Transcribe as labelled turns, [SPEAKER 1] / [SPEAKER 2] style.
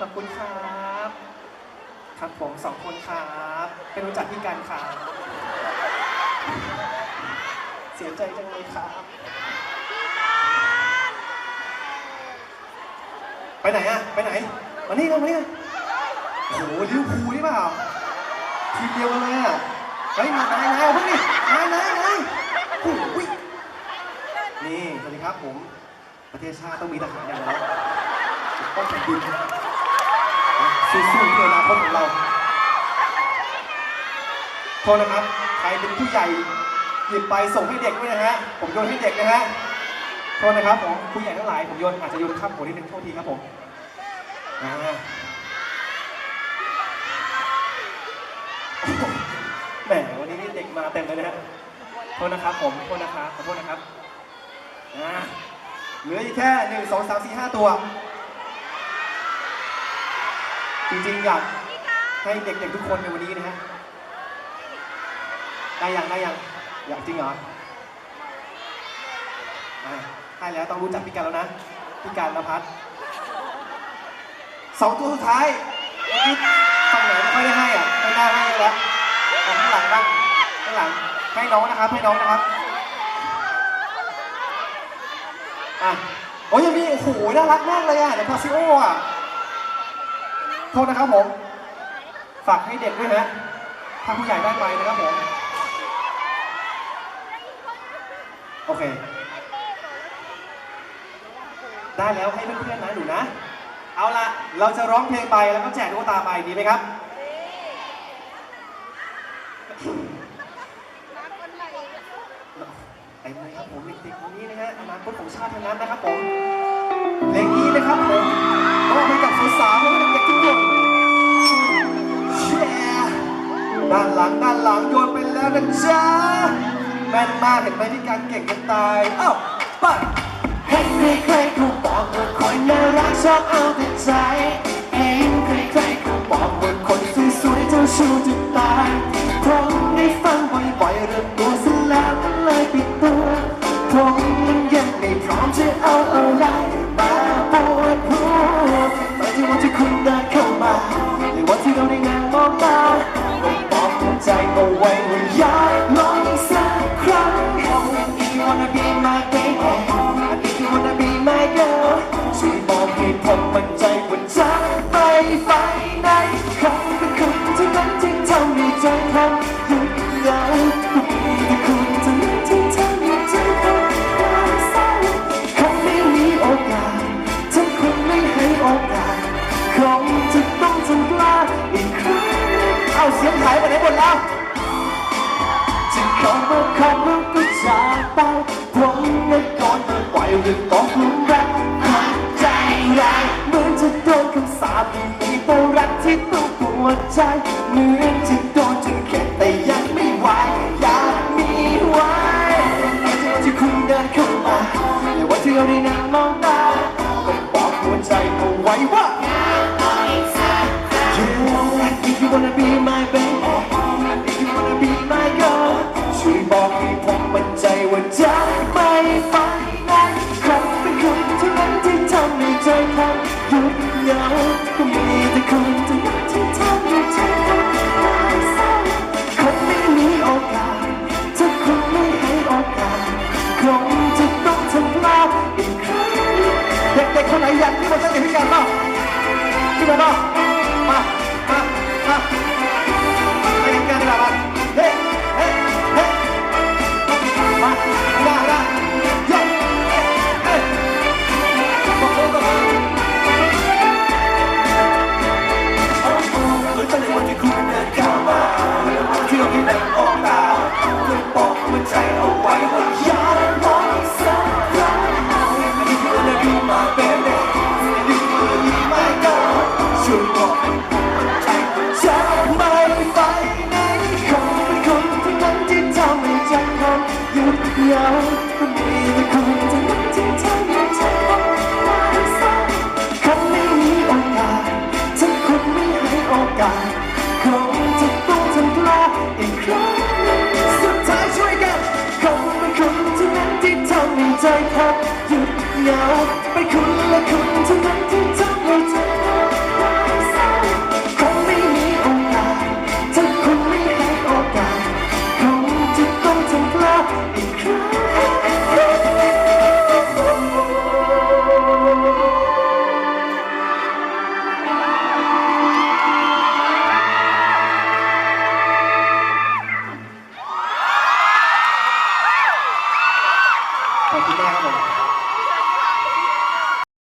[SPEAKER 1] ขอบคุณครับ ครับผมสองคนครับเป็นรู้จักพี่กันครับเสียใจจังเลยครับ ไปไหนอะไปไหนมานี่เลยมานี่ยโอ้โหลิวพูนี่เปล่าทีเดียวกันเลยอะเฮ้ยมานายนายพิ่งนี่นายนายนายโอ้โหนี่สวัสดีครับผม ประเทศชาติต้องมีทหารอย่างเราป้องกันดิน สู้ๆเพื่ออนาคตของเราโทษนะครับ ใครเป็นผู้ใหญ่หยิบไปส่งให้เด็กด้วยนะฮะ ผมโยนให้เด็กนะฮะโทษนะครับผมผู้ใหญ่ทั้งหลายผมโยนอาจจะโยนข้ามหัวนิดนึงโทษทีครับผมอ่าแหมวันนี้นี่เด็กมาเต็มเลยนะฮะโทษนะครับผมโทษนะครับขอโทษนะครับอ่าเหลืออีกแค่หนึ่งสองสามสี่ห้าตัว จริงๆอยากให้เด็กๆทุกคนในวันนี้นะฮะได้ยังได้ยังอยากจริงเหรอให้แล้วต้องรู้จักพี่การแล้วนะพี่การนภัสสองตัวสุดท้ายเมื่อกี้ฝั่งไหนไม่ค่อยได้ให้อะไม่น่าให้แล้วข้างหลังบ้างข้างหลังให้น้องนะครับให้น้องนะครับอะโอ้ยยังมีโอ้โหน่ารักมากเลยอะเดี๋ยวพาซิโออะ โทษนะครับผม ฝากให้เด็กด้วยนะถ้าผู้ใหญ่ได้ไปนะครับผม โอเค ได้แล้วให้เพื่อนๆนะหนูนะ เอาละเราจะร้องเพลงไปแล้วก็แจกตุ๊กตาไปดีไหมครับเต็มเลยครับผมเด็กๆคนนี้นะฮะอนาคตของชาติทั้งนั้นนะครับผมเพลงนี้นะครับผม ลังด้านหลังโยนไปแล้วนะจ๊ะแม่นมากเห็นไหมที่การเก่งกันตายเอ้าไป
[SPEAKER 2] เห็นใครๆเขาบอกว่าคนน่ารักชอบเอาแต่ใจเห็นใครๆเขาบอกว่าคนสวยๆเจ้าชู้จะตายคงได้ฟังบ่อยๆเรื่อง มั่นใจว่าจะไปไปไหนคงเป็นคุณเท่านั้นที่ทำให้ใจผมหยุดเหงาก็มีแต่คุณเท่านั้นที่ทำให้ใจผมคลายเศร้าคงไม่มีโอกาสถ้าคุณไม่ให้โอกาสคงจะต้องทำพลาดอีกครั้ง
[SPEAKER 1] เอาเสียงหายไปไหนหมดแล้ว
[SPEAKER 2] จะข้ามาคำว่าก็จากไปผมนั้นก่อนมาปล่อยเรื่องของความรั ที่ต้องปวดใจเหมือนจะโดนจนเข็ดแต่ยังไม่ไหวอยากมีไว้ในวันที่คุณเดินเข้ามาในวันที่เราได้นั่งมองตาก็บอกหัวใจเอาไว้ว่า if you wanna be my baby, if you wanna be my ากที่มาเต้
[SPEAKER 1] นที่
[SPEAKER 2] ทำให้ใจผมหยุดเหงาเป็นคุณและคุณเท่านั้นที่ คุ